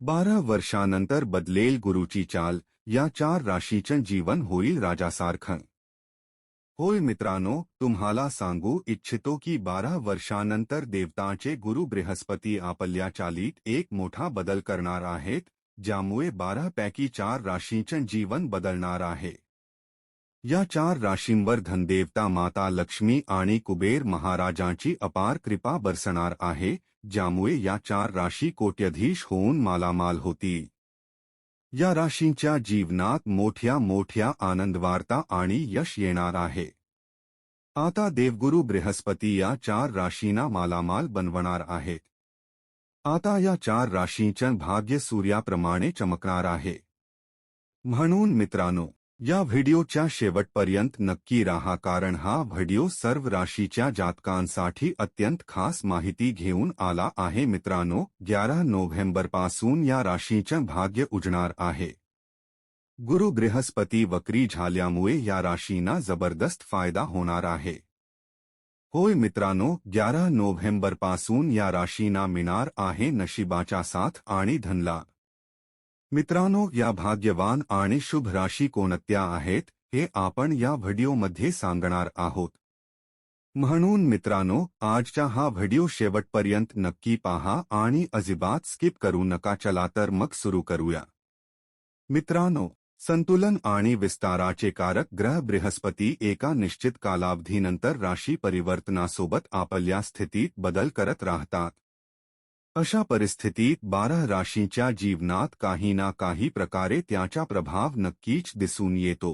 बारा वर्षानंतर बदलेल गुरुची चाल या चार राशीचं जीवन होईल राजासारखं. होय मित्रांनो, तुम्हाला सांगू इच्छितो की बारा वर्षानंतर देवतांचे गुरु बृहस्पती आपल्या चालीत एक मोठा बदल करणार आहेत, ज्यामुळे बारा पैकी चार राशींचं जीवन बदलणार आहे. या चार राशींवर धनदेवता माता लक्ष्मी आणि कुबेर महाराजांची अपार कृपा बरसणार आहे, ज्यामुळे या चार राशी कोट्यधीश होऊन मालामाल होतील. या राशींच्या जीवनात मोठ्या मोठ्या आनंदवार्ता आणि यश येणार आहे. आता देवगुरु बृहस्पती या चार राशींना मालामाल बनवणार आहेत. आता या चार राशींचं भाग्य सूर्याप्रमाणे चमकणार आहे. म्हणून मित्रांनो या व्हिडिओच्या शेवटपर्यंत नक्की राहा कारण हा व्हिडिओ सर्व राशीच्या जातकांसाठी अत्यंत खास माहिती घेऊन आला आहे. मित्रांनो ग्यारा नोव्हेंबरपासून या राशीचं भाग्य उजणार आहे. गुरु बृहस्पती वक्री झाल्यामुळे या राशींना ज़बरदस्त फ़ायदा होणार आहे. होय मित्रांनो ग्यारा नोव्हेंबरपासून या राशींना मिळणार आहे नशिबाचा साथ आणि धनलाभ. मित्रांनो या भाग्यवान आणि शुभ राशी कोणत्या आहेत हे आपण या व्हिडिओमध्ये सांगणार आहोत. म्हणून मित्रांनो आजचा हा व्हिडिओ शेवटपर्यंत नक्की पहा आणि अजिबात स्किप करू नका चला तर मग सुरू करूया. मित्रांनो संतुलन आणि विस्ताराचे कारक ग्रह बृहस्पती एका निश्चित कालावधीनंतर राशी परिवर्तनासोबत आपल्या स्थितीत बदल करत राहतात. अशा परिस्थितीत बारा राशींच्या जीवनात काही ना काही प्रकारे त्याचा प्रभाव नक्कीच दिसून येतो.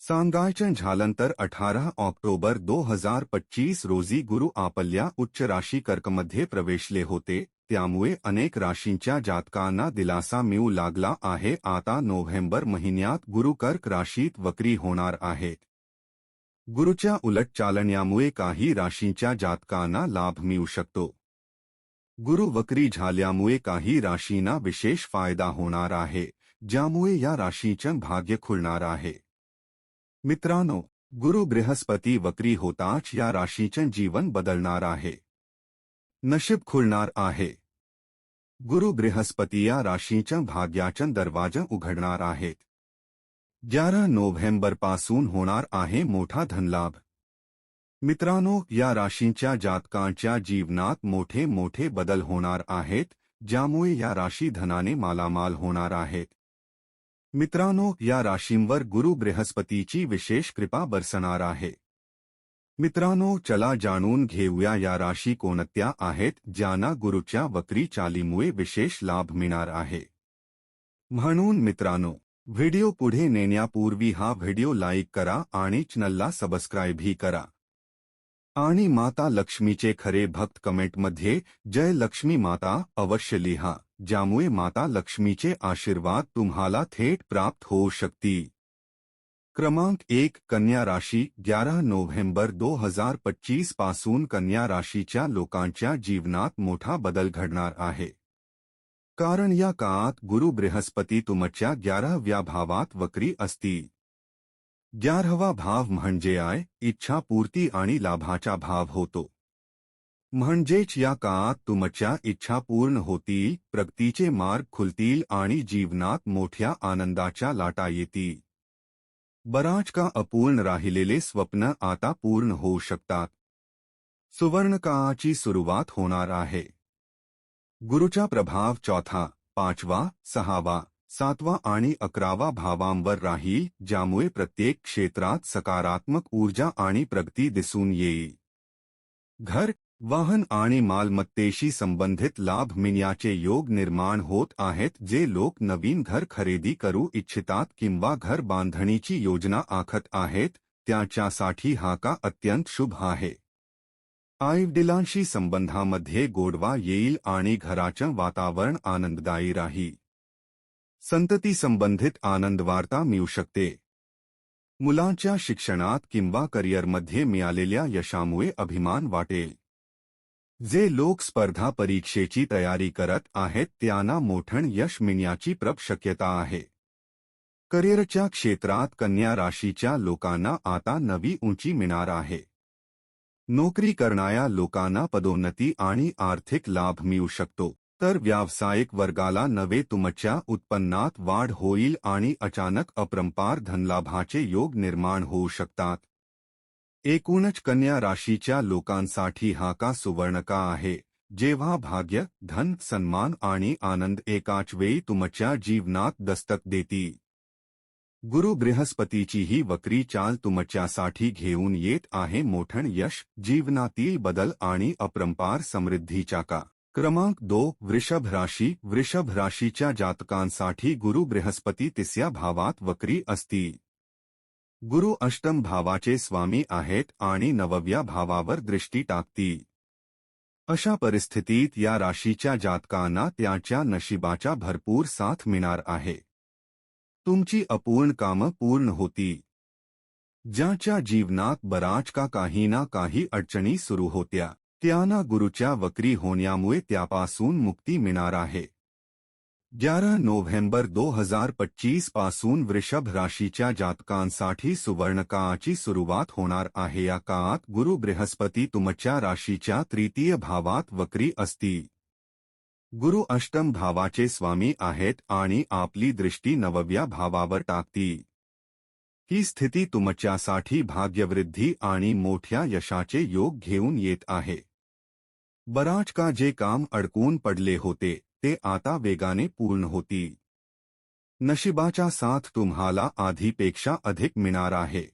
सांगायचं झाल्यानंतर अठरा ऑक्टोबर दो हज़ार पच्चीस रोजी गुरु आपल्या उच्च राशी कर्कमध्ये प्रवेशले होते, त्यामुळे अनेक राशींच्या जातकांना दिलासा मिळू लागला आहे. आता नोव्हेंबर महिन्यात गुरु कर्क राशीत वक्री होणार आहेत गुरुच्या उलट चालण्यामुळे काही राशींच्या जातकांना लाभ मिळू शकतो. गुरु वक्री झाल्यामुळे काही राशींना विशेष फ़ायदा होणार आहे, ज्यामुळे या राशीचं भाग्य खुलणार आहे. मित्रांनो, गुरु बृहस्पती वक्री होताच या राशीचं जीवन बदलणार आहे. नशीब खुलणार आहे. गुरु बृहस्पती या राशीचं भाग्याचं दरवाज़ा उघडणार आहेत. ग्यारा नोव्हेंबरपासून होणार आहे मोठा धनलाभ. मित्रांनो, या राशींच्या जातकांच्या जीवनात मोठे मोठे बदल होणार आहेत, ज्यामुळे या राशी धनाने मालामाल होणार आहेत. मित्रांनो, या राशींवर गुरु बृहस्पतीची विशेष कृपा बरसणार आहे. मित्रांनो, चला जाणून घेऊया या राशी कोणत्या आहेत, ज्यांना गुरुच्या वक्री चालीमुळे विशेष लाभ मिळणार आहे. म्हणून मित्रांनो, व्हिडिओ पुढे नेण्यापूर्वी हा व्हिडिओ लाईक करा आणि चॅनलला सबस्क्राईबही करा. आणि माता लक्ष्मीचे खरे भक्त कमेंटमध्ये जय लक्ष्मी माता अवश्य लिहा, ज्यामुळे माता लक्ष्मीचे आशीर्वाद तुम्हाला थेट प्राप्त होऊ शकतील क्रमांक एक, कन्या राशी ग्यारा नोव्हेंबर दो हज़ार पच्चीस पासून कन्या राशीच्या लोकांच्या जीवनात मोठा बदल घडणार आहे. कारण या काळात गुरु बृहस्पती तुमच्या ग्याराव्या भावात वक्री असतील. ग्यारहवा भाव म्हणजे आय इच्छापूर्ती आणि लाभाचा भाव होतो. म्हणजेच या काळात तुमच्या इच्छा पूर्ण होतील, प्रगतीचे मार्ग खुलतील आणि जीवनात मोठ्या आनंदाच्या लाटा येतील. बराच का अपूर्ण राहिलेले स्वप्न आता पूर्ण होऊ शकतात. सुवर्णकाळाची सुरुवात होणार आहे. गुरुचा प्रभाव चौथा, पाचवा, सहावा सातवा आणि अकरावा भावांवर राहील ज्यामुळे प्रत्येक क्षेत्रात सकारात्मक ऊर्जा आणि प्रगती दिसून येईल. घर, वाहन आणि मालमत्तेशी संबंधित लाभ मिळण्याचे योग निर्माण होत आहेत, जे लोक नवीन घर खरेदी करू इच्छितात किंवा घर बांधणीची योजना आखत आहेत, त्याच्यासाठी हा का अत्यंत शुभ आहे. आईवडिलांशी संबंधामध्ये गोडवा येईल आणि घराचं वातावरण आनंददायी राहील. संतती संबंधित आनंदवार्ता मिळू शकते. मुलांच्या शिक्षणात किंवा करिअरमध्ये मिळालेल्या यशामुळे अभिमान वाटेल. जे लोक स्पर्धा परीक्षेची तयारी करत आहेत त्यांना मोठण यश मिळण्याची प्रब शक्यता आहे. करिअरच्या क्षेत्रात कन्या राशीच्या लोकांना आता नवी उंची मिळणार आहे. नोकरी करणाऱ्या लोकांना पदोन्नती आणि आर्थिक लाभ मिळू शकतो. तर व्यावसायिक वर्गाला नवे तुमच्या उत्पन्नात वाढ होईल आणि अचानक अपरंपार धनलाभाचे योग निर्माण होऊ शकतात. एकूणच कन्या राशीच्या लोकांसाठी हा का सुवर्णका आहे? जेव्हा भाग्य, धन, सन्मान आणि आनंद एकाच वेळी तुमच्या जीवनात दस्तक देतील. गुरु बृहस्पतीची ही वक्री चाल तुमच्यासाठी घेऊन येत आहे मोठण यश, जीवनातील बदल आणि अपरंपार समृद्धीच्या का क्रमांक दो, वृषभ राशी, वृषभ राशीच्या जातकांसाठी गुरु बृहस्पती तिसऱ्या भावात वक्री असतील गुरु अष्टम भावाचे स्वामी आहेत आणि नवव्या भावावर दृष्टी टाकतील अशा परिस्थितीत या राशीच्या जातकांना त्यांच्या नशिबाचा भरपूर साथ मिळणार आहे. तुमची अपूर्ण कामं पूर्ण होती. ज्याच्या जीवनात बराच का काही ना काही अडचणी सुरू होत्या. त्यांना गुरुच्या वक्री होण्यामुळे त्यापासून मुक्ती मिळणार आहे. ग्यारह नोव्हेंबर दो हज़ार पच्चीस पासून वृषभ राशीच्या जातकांसाठी सुवर्णकाळाची सुरुवात होणार आहे. या काळात गुरु बृहस्पती तुमच्या राशीच्या तृतीय भावात वक्री असतील. गुरु अष्टम भावाचे स्वामी आहेत आणि आपली दृष्टी नवव्या भावावर टाकतील. ही स्थिती तुमच्यासाठी भाग्यवृद्धी आणि मोठ्या यशाचे योग घेऊन येत आहे. बराच का जे काम अडकून पडले होते, ते आता वेगाने पूर्ण होतील नशिबाचा साथ तुम्हाला आधीपेक्षा अधिक मिळणार आहे.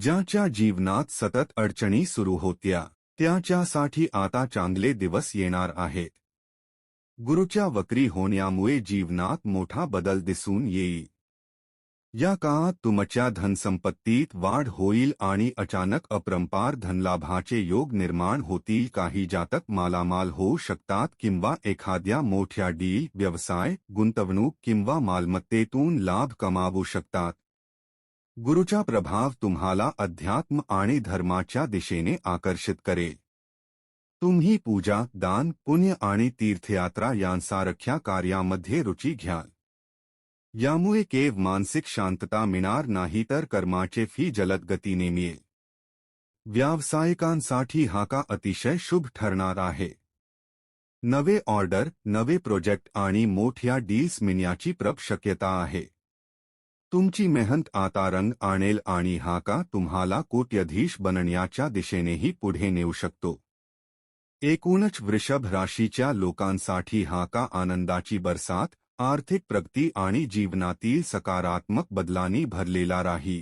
ज्याच्या जीवनात सतत अडचणी सुरू होत्या, त्याच्यासाठी आता चांगले दिवस येणार आहेत. गुरुच्या वक्री होण्यामुळे जीवनात मोठा बदल दिसून येईल. या काळात तुमच्या धनसंपत्तीत वाढ होईल आणि अचानक अपरंपार धनलाभाचे योग निर्माण होतील. काही जातक मालामाल होऊ शकतात किंवा एखाद्या मोठ्या डील, व्यवसाय, गुंतवणूक किंवा मालमत्तेतून लाभ कमावू शकतात. गुरुचा प्रभाव तुम्हाला अध्यात्म आणि धर्माच्या दिशेने आकर्षित करेल. तुम्ही पूजा, दान, पुण्य आणि तीर्थयात्रा यांसारख्या कार्यामध्ये रुची घ्याल. यामुळे केव मानसिक शांतता मिळणार नाही तर कर्माचे फ़ी जलद गतीने मिळेल. व्यावसायिकांसाठी हा का अतिशय शुभ ठरणार आहे. नवे ऑर्डर, नवे प्रोजेक्ट आणि मोठ्या डील्स मिळण्याची प्रब शक्यता आहे. तुमची मेहनत आता रंग आणेल आणि हा का तुम्हाला कोट्यधीश बनण्याच्या दिशेनेही पुढे नेऊ शकतो. एकूणच वृषभ राशीच्या लोकांसाठी हा का आनंदाची बरसात आर्थिक प्रगती आणि जीवनातील सकारात्मक बदलांनी भरलेला राही.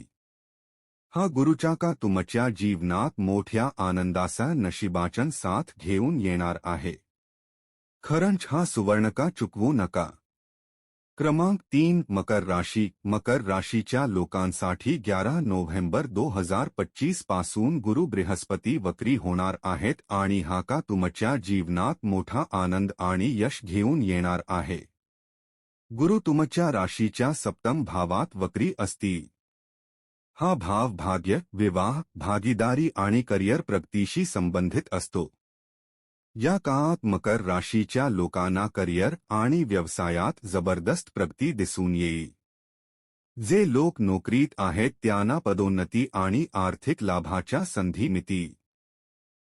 हा गुरुचा का तुमच्या जीवनात मोठ्या आनंदाचा नशिबाचन साथ घेऊन येणार आहे. खरंच हा सुवर्ण का चुकवू नका. क्रमांक तीन, मकर राशी. मकर राशीच्या लोकांसाठी ग्यारा नोव्हेंबर दो हज़ार पच्चीस पासून गुरु बृहस्पती वक्री होणार आहेत आणि हा का तुमच्या जीवनात मोठा आनंद आणि यश घेऊन येणार आहे. गुरु तुमच्या राशीच्या सप्तम भावात वक्री असतील. हा भाव भाग्य, विवाह, भागीदारी आणि करिअर प्रगतीशी संबंधित असतो. या काळात मकर राशीच्या लोकांना करिअर आणि व्यवसायात ज़बरदस्त प्रगती दिसून येईल. जे लोक नोकरीत आहेत त्यांना पदोन्नती आणि आर्थिक लाभाच्या संधी मिती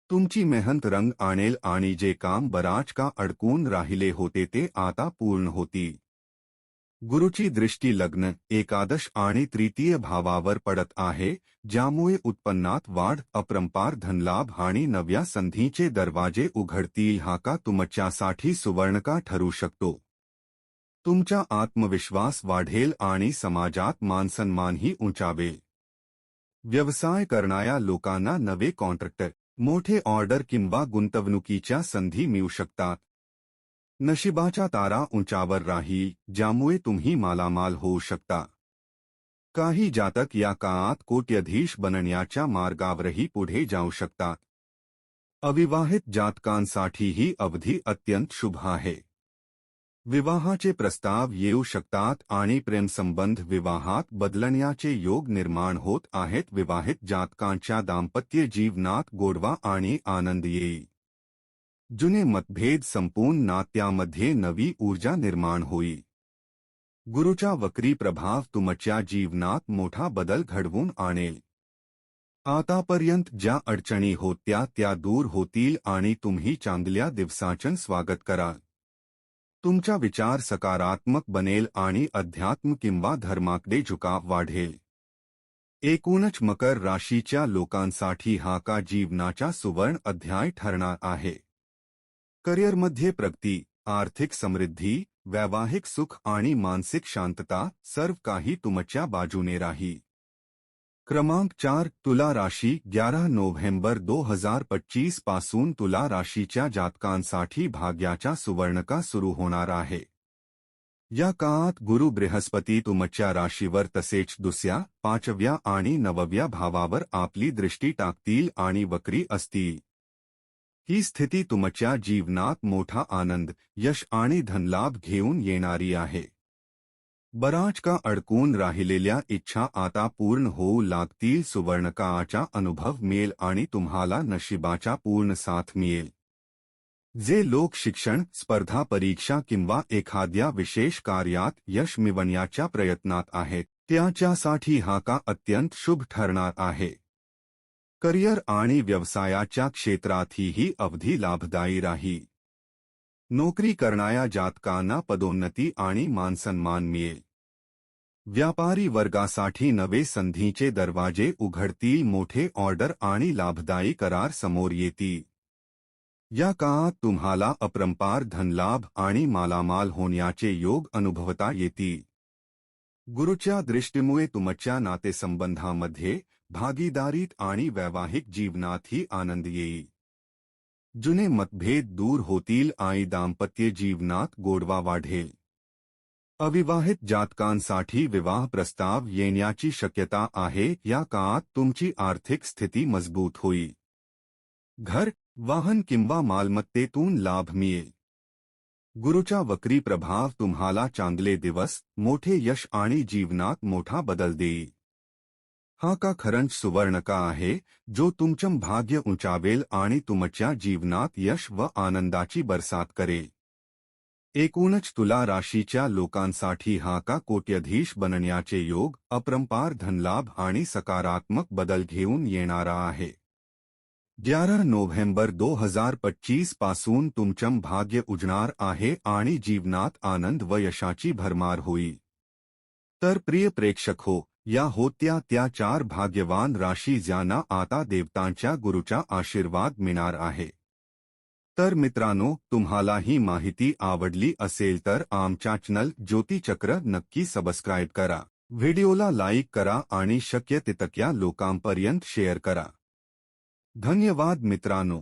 तुमची मेहनत रंग आणेल आणि जे काम बराच का अडकून राहिले होते ते आता पूर्ण होतील. गुरुची दृष्टी लग्न, एकादश आणि तृतीय भावावर पडत आहे, ज्यामुळे उत्पन्नात वाढ, अपरंपार धनलाभ आणि नव्या संधीचे दरवाजे उघडतील हा का तुमच्यासाठी सुवर्णका ठरू शकतो? तुमचा आत्मविश्वास वाढेल आणि समाजात मानसन्मानही उंचावेल. व्यवसाय करणाऱ्या लोकांना नवे कॉन्ट्रॅक्टर, मोठे ऑर्डर किंवा गुंतवणुकीच्या संधी मिळू शकतात नशिबाचा तारा उंचावर राही, ज्यामुळे तुम्ही मालामाल होऊ शकता. काही जातक या काळात कोट्यधीश बनण्याच्या मार्गावरही पुढे जाऊ शकतात. अविवाहित जातकांसाठी ही अवधी अत्यंत शुभ आहे. विवाहाचे प्रस्ताव येऊ शकतात आणि प्रेमसंबंध विवाहात बदलण्याचे योग निर्माण होत आहेत. विवाहित जातकांच्या दाम्पत्य जीवनात गोडवा आणि आनंद येईल. जुने मतभेद संपून नात्यामध्ये नवी ऊर्जा निर्माण होईल गुरुचा वक्री प्रभाव तुमच्या जीवनात मोठा बदल घडवून आणेल. आतापर्यंत ज्या अडचणी होत्या त्या दूर होतील आणि तुम्ही चांगल्या दिवसाचं स्वागत कराल. तुमचा विचार सकारात्मक बनेल आणि अध्यात्म किंवा धर्माकडे झुकाव वाढेल. एकूणच मकर राशीच्या लोकांसाठी हा का जीवनाचा सुवर्ण अध्याय ठरणार आहे? करिअरमध्ये प्रगती, आर्थिक समृद्धी, वैवाहिक सुख आणि मानसिक शांतता सर्व काही तुमच्या बाजूने राही. क्रमांक चार, तुला राशी 11 नोव्हेंबर दो हज़ार पच्चीस पासून तुला राशीच्या जातकांसाठी भाग्याचा सुवर्णका सुरू होणार आहे. या काळात गुरु बृहस्पती तुमच्या राशीवर तसेच दुसऱ्या, पाचव्या आणि नवव्या भावावर आपली दृष्टी टाकतील आणि वक्री असतील. ही स्थिती तुमच्या जीवनात मोठा आनंद, यश आणि धनलाभ घेऊन येणारी आहे. बराच का अडकून राहिलेल्या इच्छा आता पूर्ण होऊ लागतील, सुवर्णकाळाचा अनुभव मिळेल आणि तुम्हाला नशिबाचा पूर्ण साथ मिळेल. जे लोक शिक्षण, स्पर्धा, परीक्षा किंवा एखाद्या विशेष कार्यात यश मिळवण्याच्या प्रयत्नात आहेत, त्याच्यासाठी हा का अत्यंत शुभ ठरणार आहे. करिअर आणि व्यवसायाच्या क्षेत्रातही ही अवधी लाभदायी राही. नोकरी करणाऱ्या जातकांना पदोन्नती आणि मानसन्मान मिळेल. व्यापारी वर्गासाठी नवे संधीचे दरवाजे उघडतील, मोठे ऑर्डर आणि लाभदायी करार समोर येतील. या काळात तुम्हाला अपरंपार धनलाभ आणि मालामाल होण्याचे योग अनुभवता येतील. गुरुच्या दृष्टीमुळे तुमच्या नातेसंबंधामध्ये भागीदारीत आणि वैवाहिक जीवनातही आनंद येईल जुने मतभेद दूर होतील आणि दाम्पत्य जीवनात गोडवा वाढेल. अविवाहित जातकांसाठी विवाह प्रस्ताव येण्याची शक्यता आहे, या काळात तुमची आर्थिक स्थिती मज़बूत होईल घर, वाहन किंवा मालमत्तेतून लाभ मिळेल गुरुचा वक्री प्रभाव तुम्हाला चांगले दिवस, मोठे यश आणि जीवनात मोठा बदल देईल हा का खरंच सुवर्ण का आहे, जो तुमचं भाग्य उंचावेल आणि तुमच्या जीवनात यश व आनंदाची बरसात करेल. एकूणच तुला राशीच्या लोकांसाठी हा का कोट्यधीश बनण्याचे योग, अपरंपार धनलाभ आणि सकारात्मक बदल घेऊन येणारा आहे. ग्यारह नोव्हेंबर दो हज़ार पच्चीस पासून तुमचं भाग्य उजणार आहे आणि जीवनात आनंद व यशाची भरमार होईल. तर प्रिय प्रेक्षक हो या होत्या त्या चार भाग्यवान राशी ज्यांना आता देवतांच्या गुरुचा आशीर्वाद मिळणार आहे. तर मित्रांनो तुम्हाला ही माहिती आवडली असेल तर आमच्या चॅनल ज्योतिचक्र नक्की सबस्क्राईब करा. व्हिडिओला लाईक करा आणि शक्य तितक्या लोकांपर्यंत शेअर करा. धन्यवाद मित्रांनो.